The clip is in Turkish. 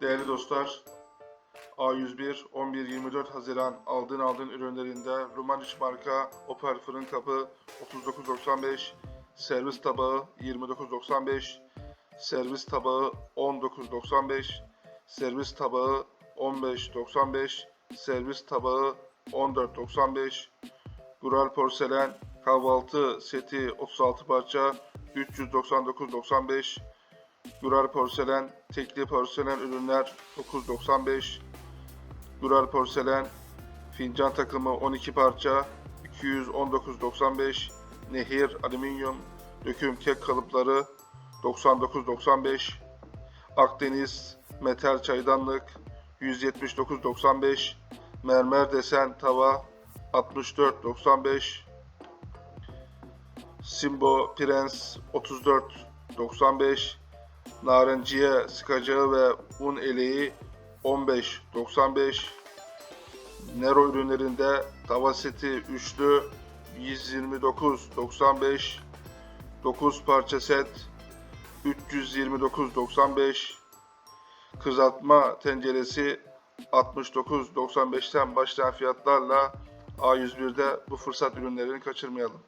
Değerli dostlar, A101 11-24 Haziran aldığın aldığın ürünlerinde Rumaniç marka Opel fırın kapı 39.95, servis tabağı 29.95, servis tabağı 19.95, servis tabağı 15.95, servis tabağı 14.95, Gural porselen kahvaltı seti 36 parça 399.95, Durar porselen, tekli porselen ürünler 9.95. Durar porselen, fincan takımı 12 parça 219.95. Nehir alüminyum döküm kek kalıpları 99.95. Akdeniz metal çaydanlık 179.95. Mermer desen tava 64.95. Simbo Prens 34.95 narenciye sıkacağı ve un eleği 15.95 Nero ürünlerinde tava seti üçlü 129.95 9 parça set 329.95 kızartma tenceresi 69.95'ten başlayan fiyatlarla A101'de bu fırsat ürünlerini kaçırmayalım.